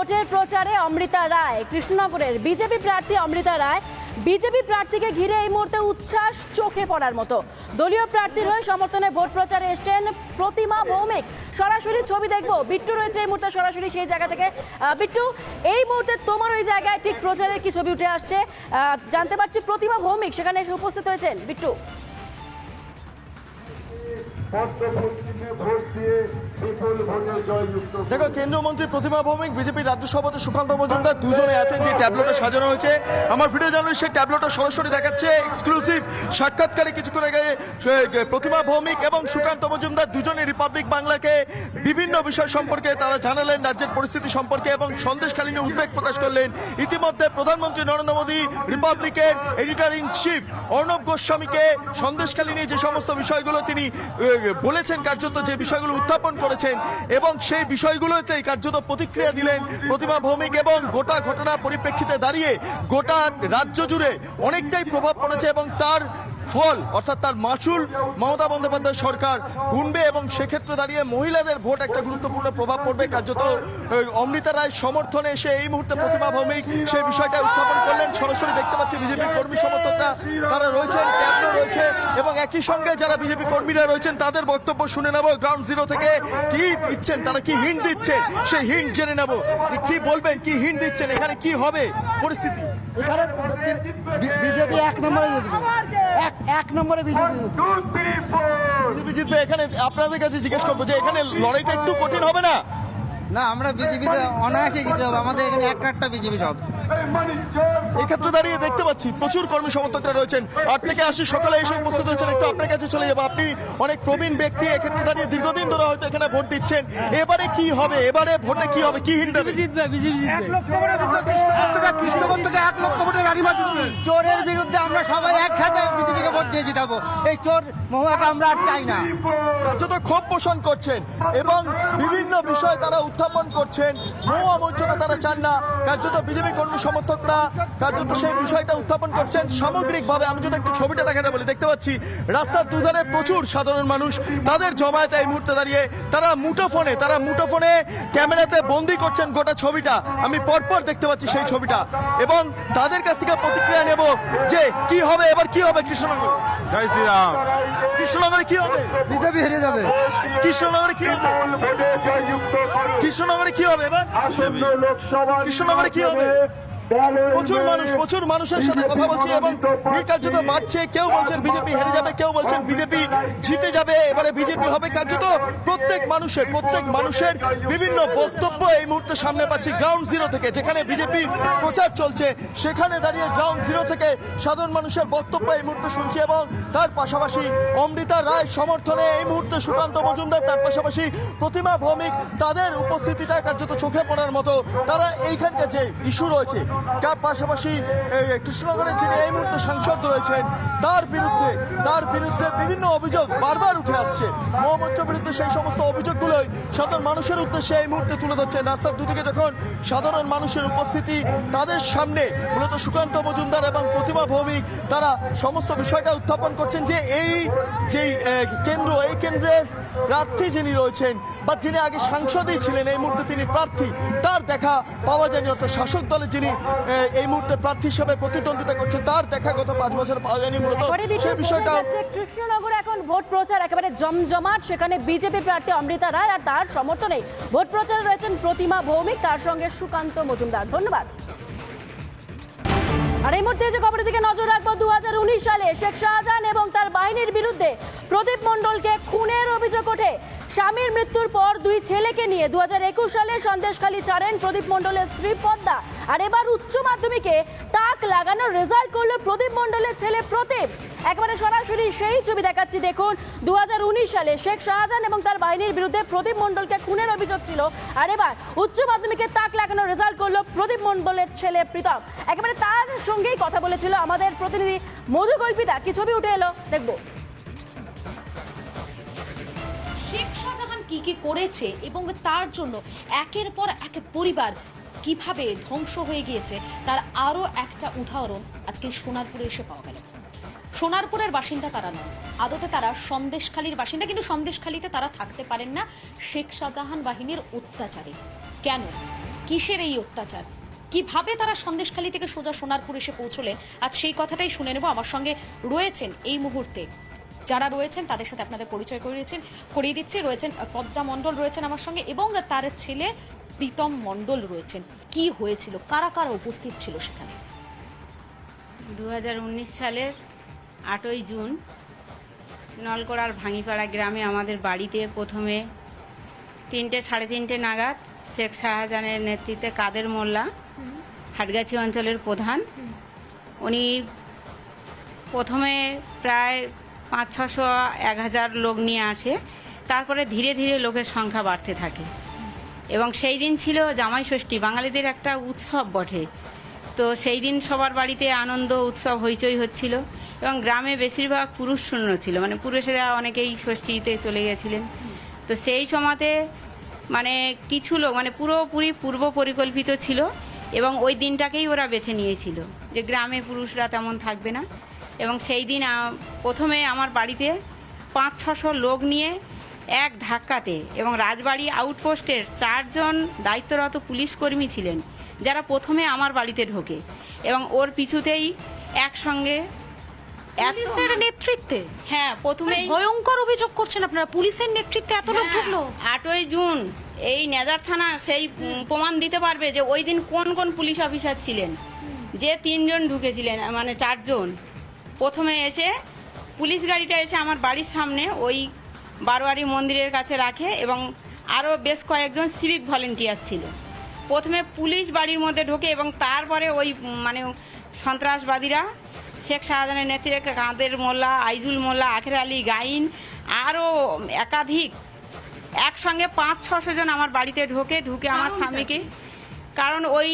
ভোটের প্রচারে অমৃতা রায়। কৃষ্ণনগরের বিজেপি প্রার্থী অমৃতা রায় বিজেপি প্রার্থীকে ঘিরে এই মুহূর্তে উচ্ছ্বাস চোখে পড়ার মতো। দলীয় প্রার্থীর হয়ে সমর্থনে ভোট প্রচারে এসছেন প্রতিমা ভৌমিক। সরাসরি ছবি দেখব। বিট্টু রয়েছে এই মুহূর্তে সরাসরি সেই জায়গা থেকে। বিট্টু, এই মুহূর্তে তোমার ওই জায়গায় ঠিক প্রচারের কি ছবি উঠে আসছে? জানতে পারছি প্রতিমা ভৌমিক সেখানে এসে উপস্থিত হয়েছেন। বিট্টু। দেখো, কেন্দ্রীয় মন্ত্রী প্রতিমা ভৌমিক, বিজেপির রাজ্য সভাপতি সুকান্ত মজুমদার দুজনে আছেন, যে ট্যাবলেটটা সাজানো হয়েছে। আমার ভিডিও জার্নালিস্ট সেই ট্যাবলেটটা সরাসরি দেখাচ্ছে এক্সক্লুসিভ সাক্ষাৎকারে কিছুক্ষণ আগে প্রতিমা ভৌমিক এবং সুকান্ত মজুমদার দুজনে রিপাবলিক বাংলাকে বিভিন্ন বিষয় সম্পর্কে তারা জানালেন, রাজ্যের পরিস্থিতি সম্পর্কে এবং সন্দেশখালী নিয়ে উদ্বেগ প্রকাশ করলেন। ইতিমধ্যে প্রধানমন্ত্রী নরেন্দ্র মোদী রিপাবলিকের এডিটর ইন চিফ অর্ণব গোস্বামীকে সন্দেশখালী নিয়ে যে সমস্ত বিষয়গুলো তিনি এ, বলেছেন কার্যত যে বিষয়গুলো উত্থাপন করেছেন এবং সেই বিষয়গুলোতে কার্যত প্রতিক্রিয়া দিলেন প্রতিমা ভৌমিক এবং গোটা ঘটনা পরিপ্রেক্ষিতে দাঁড়িয়ে গোটা রাজ্য জুড়ে অনেকটাই প্রভাব পড়েছে এবং তার ফল, অর্থাৎ তার মাসুল মমতা বন্দ্যোপাধ্যায় সরকার গুনবে এবং সেক্ষেত্রে দাঁড়িয়ে মহিলাদের ভোট একটা গুরুত্বপূর্ণ প্রভাব পড়বে। কার্যত অমৃতা রায় সমর্থনে এসে এই মুহূর্তে প্রতিমা ভৌমিক সেই বিষয়টা উত্থাপন করলেন। সরাসরি দেখতে পাচ্ছি বিজেপির কর্মী সমর্থকরা, তারা রয়েছেন ট্যাবলো রয়েছে এবং একই সঙ্গে যারা বিজেপি কর্মীরা রয়েছেন, তাদের বক্তব্য শুনে নেব। গ্রাউন্ড জিরো থেকে কি দিচ্ছেন, তারা কি হিন্ট দিচ্ছেন, সেই হিন্ট জেনে নেব। কি বলবেন, কি হিন্ট দিচ্ছেন, এখানে কি হবে পরিস্থিতি? এখানে বিজেপি এক নম্বরে জিতবে। এক এক নম্বরে বিজেপি বিজেপি জিতবে। এখানে আপনাদের কাছে জিজ্ঞেস করব যে এখানে লড়াইটা একটু কঠিন হবে না? না আমরা বিজেপিতে অনায়াসে জিতে হবে। আমাদের এখানে এক একটা বিজেপি সব। এক্ষেত্রে দাঁড়িয়ে দেখতে পাচ্ছি প্রচুর কর্মী সমর্থকরা রয়েছেন। আট থেকে আশি সকালে এসে উপস্থিত হয়েছেন। একটু আপনার কাছে চলে যাব। আপনি অনেক প্রবীণ ব্যক্তি এক্ষেত্রে দাঁড়িয়ে দীর্ঘদিন ধরে হয়তো এখানে ভোট দিচ্ছেন। এবারে কি হবে? এবারে ভোটে কি হবে? কি হিন্ট দেবে এক লক্ষ কৃষ্ণগঞ্জ থেকে এক লক্ষ ভোটে রানীমা চোরের বিরুদ্ধে আমরা সবাই একসাথে বিজেপিকে ভোট দিয়ে জিতাবো। এই চোর মহুয়াকে আমরা আর চাই না। যত ক্ষোভ পোষণ করছেন এবং বিভিন্ন বিষয় তারা উত্থাপন করছেন। মহুয়া মঞ্চটা তারা চান না। কার্যত বিজেপি কর্মী সমর্থকরা কার্যত সেই বিষয়টা উত্থাপন করছেন। সামগ্রিকভাবে আমি যদি একটু ছবিটা দেখাতে বলি দেখতে পাচ্ছি রাস্তার দুধারে প্রচুর সাধারণ মানুষ। তাদের জমায়েতে এই মুহূর্তে দাঁড়িয়ে তারা মুঠোফোনে তারা মুঠোফোনে ক্যামেরাতে বন্দি করছেন গোটা ছবিটা। আমি পরপর দেখতে পাচ্ছি সেই ছবিটা। এবং তাদের কাছ থেকে প্রতিক্রিয়া নেব যে কি হবে এবার কি হবে কৃষ্ণনগর? জয় শ্রীরাম। কৃষ্ণনগরে কি হবে? বিজেপি হেরে যাবে। কৃষ্ণনগরে কি হবে? কৃষ্ণনগরে কি হবে এবার? কৃষ্ণনগরে কি হবে? প্রচুর মানুষ প্রচুর মানুষের সাথে কথা বলছি এবং ভিড় কার্যত বাড়ছে। কেউ বলছেন বিজেপি হেরে যাবে কেউ বলছেন বিজেপি জিতে যাবে। এবারে বিজেপি হবে কার্যত প্রত্যেক মানুষের প্রত্যেক মানুষের বিভিন্ন বক্তব্য এই মুহূর্তে সামনে পাচ্ছি গ্রাউন্ড জিরো থেকে যেখানে বিজেপির প্রচার চলছে। সেখানে দাঁড়িয়ে গ্রাউন্ড জিরো থেকে সাধারণ মানুষের বক্তব্য এই মুহূর্তে শুনছি এবং তার পাশাপাশি অমৃতা রায় সমর্থনে এই মুহূর্তে সুকান্ত মজুমদার তার পাশাপাশি প্রতিমা ভৌমিক তাদের উপস্থিতিটা কার্যত চোখে পড়ার মতো। তারা এইখানকার যে ইস্যু রয়েছে তার পাশাপাশি কৃষ্ণনগরের যিনি এই মুহূর্তে সাংসদ রয়েছেন, তার বিরুদ্ধে তার বিরুদ্ধে বিভিন্ন অভিযোগ বারবার উঠে আসছে। মহামঞ্চের বিরুদ্ধে সেই সমস্ত অভিযোগগুলোই সাধারণ মানুষের উদ্দেশ্যে এই মুহূর্তে তুলে ধরছেন রাস্তার দুদিকে যখন সাধারণ মানুষের উপস্থিতি তাদের সামনে, মূলত সুকান্ত মজুমদার এবং প্রতিমা ভৌমিক, তারা সমস্ত বিষয়টা উত্থাপন করছেন যে এই যে কেন্দ্র, এই কেন্দ্রের প্রার্থী যিনি রয়েছেন বা যিনি আগে সাংসদই ছিলেন, এই মুহূর্তে তিনি প্রার্থী, তার দেখা পাওয়া যায়নি। অর্থাৎ শাসক দলে যিনি এই মুহূর্তে প্রার্থী হিসেবে প্রতিদ্বন্দ্বিতা করছেন তার দেখা গত পাঁচ বছর পাওয়া যায়নি মূলত। সেই বিষয়টা কৃষ্ণনগরে। এখন ভোট প্রচার একেবারে জমজমাট। সেখানে বিজেপি প্রার্থী অমৃতা রায় আর তার সমর্থনে ভোট প্রচারে রয়েছেন প্রতিমা ভৌমিক তার সঙ্গে সুকান্ত মজুমদার। ধন্যবাদ। আর এই মুহূর্তে যে খবরের দিকে নজর রাখব দু সালে শেখ শাহজাহান এবং তার বাহিনীর বিরুদ্ধে প্রদীপ মণ্ডলকে খুনের অভিযোগ ওঠে। স্বামীর মৃত্যুর পর দুই ছেলেকে নিয়ে দু হাজার একুশ সালে সন্দেশখালী ছাড়েন প্রদীপ মণ্ডলের স্ত্রী পদ্মা। আর এবার উচ্চ মাধ্যমিকে তাক লাগানোর রেজাল্ট করল প্রদীপ মণ্ডলের ছেলে প্রদীপ। একেবারে সরাসরি সেই ছবি দেখাচ্ছি, দেখুন। দু হাজার উনিশ সালে শেখ শাহজাহান এবং তার বাহিনীর বিরুদ্ধে প্রদীপ মণ্ডলকে খুনের অভিযোগ ছিল। আর এবার উচ্চ মাধ্যমিকে তাক লাগানোর রেজাল্ট করল প্রদীপ মণ্ডলের ছেলে প্রীতম। একেবারে তার সঙ্গেই কথা বলেছিল আমাদের প্রতিনিধি মধু কল্পিতা কি ছবি উঠে এলো? দেখব। শেখ শাহজাহান কি কি করেছে এবং তার জন্য একের পর এক পরিবার কীভাবে ধ্বংস হয়ে গিয়েছে তার আরও একটা উদাহরণ আজকে সোনারপুরে এসে পাওয়া গেল। সোনারপুরের বাসিন্দা তারা নয় আদতে তারা সন্দেশখালীর বাসিন্দা, কিন্তু সন্দেশখালীতে তারা থাকতে পারেন না। শেখ শাহজাহান বাহিনীর অত্যাচারে। কেন? কিসের এই অত্যাচার? কীভাবে তারা সন্দেশখালী থেকে সোজা সোনারপুর এসে পৌঁছলেন আজ সেই কথাটাই শুনে নেব। আমার সঙ্গে রয়েছেন এই মুহূর্তে যারা রয়েছেন, তাদের সাথে আপনাদের পরিচয় করিয়েছেন করিয়ে দিচ্ছে। রয়েছেন পদ্মা মণ্ডল রয়েছেন আমার সঙ্গে এবং তার ছেলে প্রীতম মণ্ডল রয়েছেন। কি হয়েছিল? কারা কারা উপস্থিত ছিল সেখানে? দু হাজার উনিশ সালের আটই জুন নলকোড়ার ভাঙিপাড়া গ্রামে আমাদের বাড়িতে প্রথমে তিনটে, সাড়ে তিনটে নাগাদ শেখ শাহজাহানের নেতৃত্বে কাদের মোল্লা হাটগাছি অঞ্চলের প্রধান। উনি প্রথমে প্রায় পাঁচ, ছশো, এক হাজার লোক নিয়ে আসে। তারপরে ধীরে ধীরে লোকের সংখ্যা বাড়তে থাকে। এবং সেই দিন ছিল জামাই ষষ্ঠী। বাঙালিদের একটা উৎসব বটে। তো সেই দিন সবার বাড়িতে আনন্দ, উৎসব হইচই হচ্ছিল এবং গ্রামে বেশিরভাগ পুরুষ শূন্য ছিল। মানে পুরুষেরা অনেকেই ষষ্ঠীতে চলে গেছিলেন। তো সেই সময়তে মানে কিছু লোক মানে পুরোপুরি পূর্ব পরিকল্পিত ছিল এবং ওই দিনটাকেই ওরা বেছে নিয়েছিল যে গ্রামে পুরুষরা তেমন থাকবে না। এবং সেই দিন প্রথমে আমার বাড়িতে পাঁচ ছশো লোক নিয়ে এক ধাক্কাতে এবং রাজবাড়ি আউটপোস্টের চারজন দায়িত্বরত পুলিশ কর্মী ছিলেন যারা প্রথমে আমার বাড়িতে ঢোকে এবং ওর পিছুতেই একসঙ্গে এত পুলিশের নেতৃত্বে? হ্যাঁ প্রথমেই ভয়ঙ্কর অভিযোগ করছেন আপনারা। পুলিশের নেতৃত্বে এত লোক ঢুকলো? হ্যাঁ, আটই জুন এই নেজার থানা সেই প্রমাণ দিতে পারবে যে ওই দিন কোন কোন পুলিশ অফিসার ছিলেন যে তিনজন ঢুকেছিলেন মানে চারজন। প্রথমে এসে পুলিশ গাড়িটা এসে আমার বাড়ির সামনে ওই বারোয়ারি মন্দিরের কাছে রাখে এবং আরও বেশ কয়েকজন সিভিক ভলেন্টিয়ার ছিল। প্রথমে পুলিশ বাড়ির মধ্যে ঢোকে এবং তারপরে ওই মানে সন্ত্রাসবাদীরা শেখ শাহজাহানের নেতৃত্বে কাঁদের মোল্লা আইজুল মোল্লা আখের আলী গাইন আরও একাধিক একসঙ্গে পাঁচ ছশো জন আমার বাড়িতে ঢোকে ঢুকে আমার স্বামীকে। কারণ ওই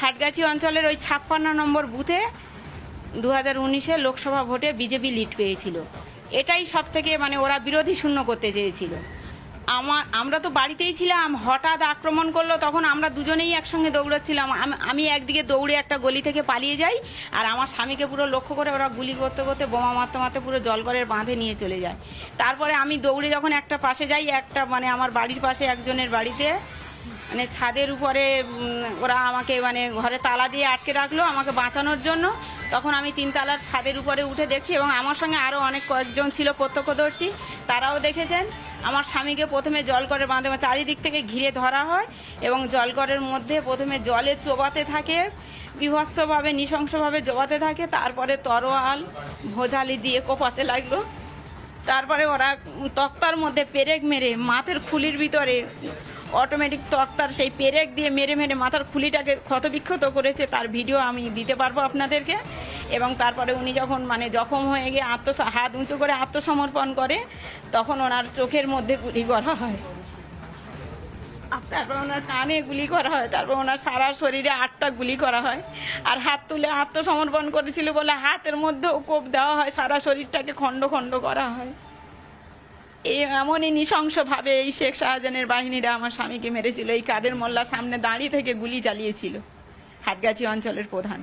হাটগাছি অঞ্চলের ওই ছাপ্পান্ন নম্বর বুথে দু হাজার উনিশে লোকসভা ভোটে বিজেপি লিড পেয়েছিল। এটাই সব থেকে মানে ওরা বিরোধী শূন্য করতে চেয়েছিল। আমার, আমরা তো বাড়িতেই ছিলাম, হঠাৎ আক্রমণ করল, তখন আমরা দুজনেই একসঙ্গে দৌড়াচ্ছিলাম। আমি- একদিকে দৌড়ে একটা গলি থেকে পালিয়ে যাই, আর আমার স্বামীকে পুরো লক্ষ্য করে ওরা গুলি করতে করতে বোমা মারতে মারতে পুরো জলঘরের বাঁধে নিয়ে চলে যায়। তারপরে আমি দৌড়ে যখন একটা পাশে যাই, একটা মানে আমার বাড়ির পাশে একজনের বাড়িতে মানে ছাদের উপরে ওরা আমাকে মানে ঘরে তালা দিয়ে আটকে রাখল আমাকে বাঁচানোর জন্য। তখন আমি তিনতলার ছাদের উপরে উঠে দেখছি এবং আমার সঙ্গে আরও অনেক কয়েকজন ছিল প্রত্যক্ষদর্শী, তারাও দেখেছেন। আমার স্বামীকে প্রথমে জল করে বাঁধে বা চারিদিক থেকে ঘিরে ধরা হয় এবং জলকরের মধ্যে প্রথমে জলে চোবাতে থাকে, বিভৎসভাবে, নৃশংসভাবে জোবাতে থাকে, তারপরে তরোয়াল, ভোজালি দিয়ে কোপাতে লাগল। তারপরে ওরা তক্তার মধ্যে পেরেক মেরে মাথের খুলির ভিতরে অটোমেটিক তক্তার সেই পেরেক দিয়ে মেরে মেরে মাথার খুলিটাকে ক্ষতবিক্ষত করেছে, তার ভিডিও আমি দিতে পারব আপনাদেরকে। এবং তারপরে উনি যখন মানে জখম হয়ে গিয়ে আত্মস, হাত উঁচু করে আত্মসমর্পণ করে, তখন ওনার চোখের মধ্যে গুলি করা হয়। তারপর ওনার কানে গুলি করা হয়, তারপর ওনার সারা শরীরে আটটা গুলি করা হয়। আর হাত তুলে আত্মসমর্পণ করেছিল বলে হাতের মধ্যেও কোপ দেওয়া হয়, সারা শরীরটাকে খণ্ড খণ্ড করা হয়। এমনই নৃশংসভাবে এই শেখ শাহজাহানের বাহিনীরা আমার স্বামীকে মেরেছিল, এই কাদের মোল্লা সামনে দাঁড়িয়ে থেকে গুলি চালিয়েছিল, হাটগাছি অঞ্চলের প্রধান।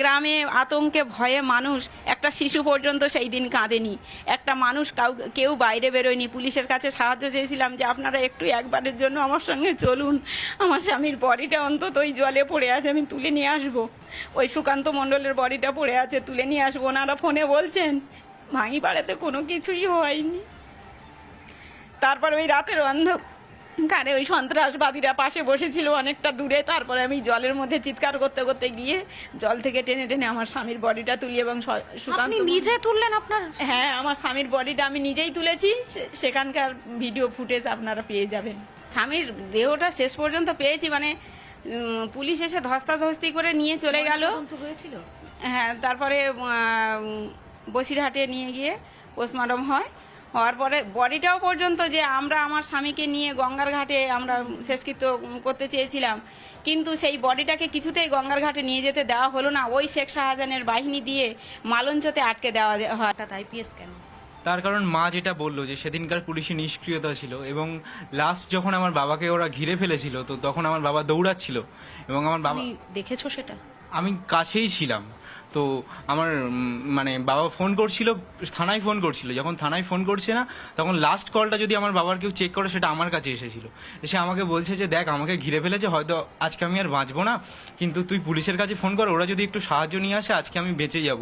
গ্রামে আতঙ্কে ভয়ে মানুষ, একটা শিশু পর্যন্ত সেই দিন কাঁদেনি। একটা মানুষ কাউ, কেউ বাইরে বেরোয়নি। পুলিশের কাছে সাহায্য চেয়েছিলাম যে আপনারা একটু একবারের জন্য আমার সঙ্গে চলুন। আমার স্বামীর বডিটা অন্তত ওই জলে পড়ে আছে, আমি তুলে নিয়ে আসব। ওই সুকান্ত মণ্ডলের বডিটা পড়ে আছে, তুলে নিয়ে আসব। ওনারা ফোনে বলছেন ভাঙি পাড়াতে কোনো কিছুই হয়নি। তারপর ওই রাতের অন্ধকারে ওই সন্ত্রাসবাদীরা পাশে বসেছিল অনেকটা দূরে। তারপরে আমি জলের মধ্যে চিৎকার করতে করতে গিয়ে জল থেকে টেনে টেনে আমার স্বামীর বডিটা তুলি এবং সুকান্ত নিজে তুললেন আপনার? হ্যাঁ আমার স্বামীর বডিটা আমি নিজেই তুলেছি। সেখানকার ভিডিও ফুটেজ আপনারা পেয়ে যাবেন। স্বামীর দেহটা শেষ পর্যন্ত পেয়েছি মানে পুলিশ এসে ধস্তাধস্তি করে নিয়ে চলে গেল। হ্যাঁ তারপরে বসিরহাটে নিয়ে গিয়ে পোস্টমর্টম হয়। হওয়ার পরে বডিটাও পর্যন্ত যে আমরা আমার স্বামীকে নিয়ে গঙ্গার ঘাটে আমরা শেষকৃত্য করতে চেয়েছিলাম কিন্তু সেই বডিটাকে কিছুতেই গঙ্গার ঘাটে নিয়ে যেতে দেওয়া হলো না। ওই শেখ শাহজাহানের বাহিনী দিয়ে মালঞ্চতে আটকে দেওয়া হয়। আইপিএস কেন? তার কারণ মা যেটা বলল যে সেদিনকার পুলিশি নিষ্ক্রিয়তা ছিল এবং লাস্ট যখন আমার বাবাকে ওরা ঘিরে ফেলেছিল তো তখন আমার বাবা দৌড়াচ্ছিল এবং আমার বাবা দেখেছ সেটা? আমি কাছেই ছিলাম। তো আমার মানে বাবা ফোন করছিল, থানায় ফোন করছিল। যখন থানায় ফোন করছে না, তখন লাস্ট কলটা যদি আমার বাবার কেউ চেক করে, সেটা আমার কাছে এসেছিল। এসে আমাকে বলছে যে, দেখ, আমাকে ঘিরে ফেলেছে, হয়তো আজকে আমি আর বাঁচবো না, কিন্তু তুই পুলিশের কাছে ফোন কর, ওরা যদি একটু সাহায্য নিয়ে আসে, আজকে আমি বেঁচে যাব।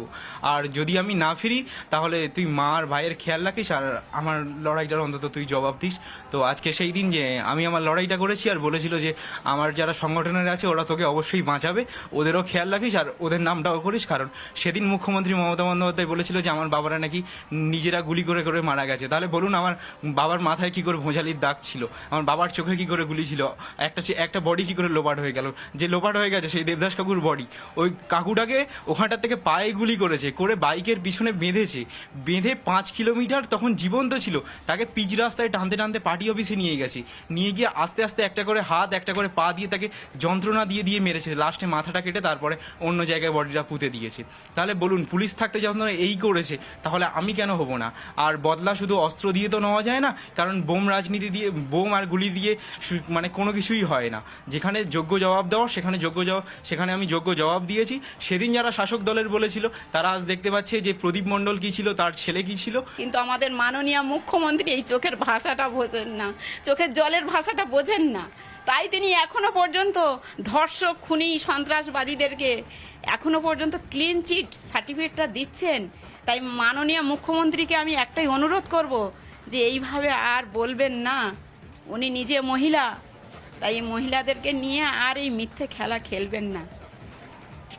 আর যদি আমি না ফিরি, তাহলে তুই মা আর ভাইয়ের খেয়াল রাখিস, আর আমার লড়াইটার অন্তত তুই জবাব দিস। তো আজকে সেই দিন যে আমি আমার লড়াইটা করেছি, আর বলেছিল যে, আমার যারা সংগঠনের আছে, ওরা তোকে অবশ্যই বাঁচাবে, ওদেরও খেয়াল রাখিস, আর ওদের নামটাও করিস কারণ সেদিন মুখ্যমন্ত্রী মমতা বন্দ্যোপাধ্যায় বলেছিল যে আমার বাবারা নাকি নিজেরা গুলি করে করে মারা গেছে। তাহলে বলুন আমার বাবার মাথায় কি করে ভোঁজালির দাগ ছিল? আমার বাবার চোখে কি করে গুলি ছিল? একটা একটা বডি কি করে লোপাট হয়ে গেল? যে লোপাট হয়ে গেছে সেই দেবদাস কাকুর বডি ওই কাকুটাকে ওখানটার থেকে পায়ে গুলি করেছে, করে বাইকের পিছনে বেঁধেছে। বেঁধে পাঁচ কিলোমিটার তখন জীবন্ত ছিল। তাকে পিচ রাস্তায় টানতে টানতে পার্টি অফিসে নিয়ে গেছে। নিয়ে গিয়ে আস্তে আস্তে একটা করে হাত, একটা করে পা দিয়ে তাকে যন্ত্রণা দিয়ে দিয়ে মেরেছে। লাস্টে মাথাটা কেটে তারপরে অন্য জায়গায় বডিটা পুঁতে দিয়েছে তাহলে বলুন, পুলিশ থাকতে যখন এই করেছে, তাহলে আমি কেন হব না? আর বদলা শুধু অস্ত্র দিয়ে তো নেওয়া যায় না, কারণ বোম রাজনীতি দিয়ে, বোম আর গুলি দিয়ে মানে কোনো কিছুই হয় না। যেখানে যোগ্য জবাব দেওয়া, সেখানে যোগ্য জবাব, সেখানে আমি যোগ্য জবাব দিয়েছি। সেদিন যারা শাসক দলের বলেছিল, তারা আজ দেখতে পাচ্ছে যে প্রদীপ মণ্ডল কি ছিল, তার ছেলে কি ছিল। কিন্তু আমাদের মাননীয় মুখ্যমন্ত্রী এই চোখের ভাষাটা বোঝেন না। চোখের জলের ভাষাটা বোঝেন না। তাই তিনি এখনও পর্যন্ত ধর্ষক, খুনি, সন্ত্রাসবাদীদেরকে এখনও পর্যন্ত ক্লিন চিট সার্টিফিকেটটা দিচ্ছেন। তাই মাননীয় মুখ্যমন্ত্রীকে আমি একটাই অনুরোধ করব যে এইভাবে আর বলবেন না। উনি নিজে মহিলা, তাই মহিলাদেরকে নিয়ে আর এই মিথ্যে খেলা খেলবেন না।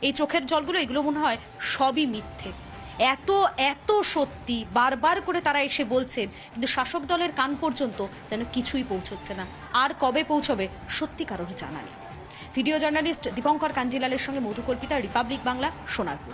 এই চোখের জলগুলো, এগুলো মনে হয় সবই মিথ্যে। এত এত সত্যি বারবার করে তারা এসে বলছেন, কিন্তু শাসক দলের কান পর্যন্ত যেন কিছুই পৌঁছচ্ছে না। আর কবে পৌঁছবে সত্যি কারোর জানা নেই। ভিডিও জার্নালিস্ট দীপঙ্কর কাঞ্জিলালের সঙ্গে মধুকল্পিতা, রিপাবলিক বাংলা, সোনারপুর।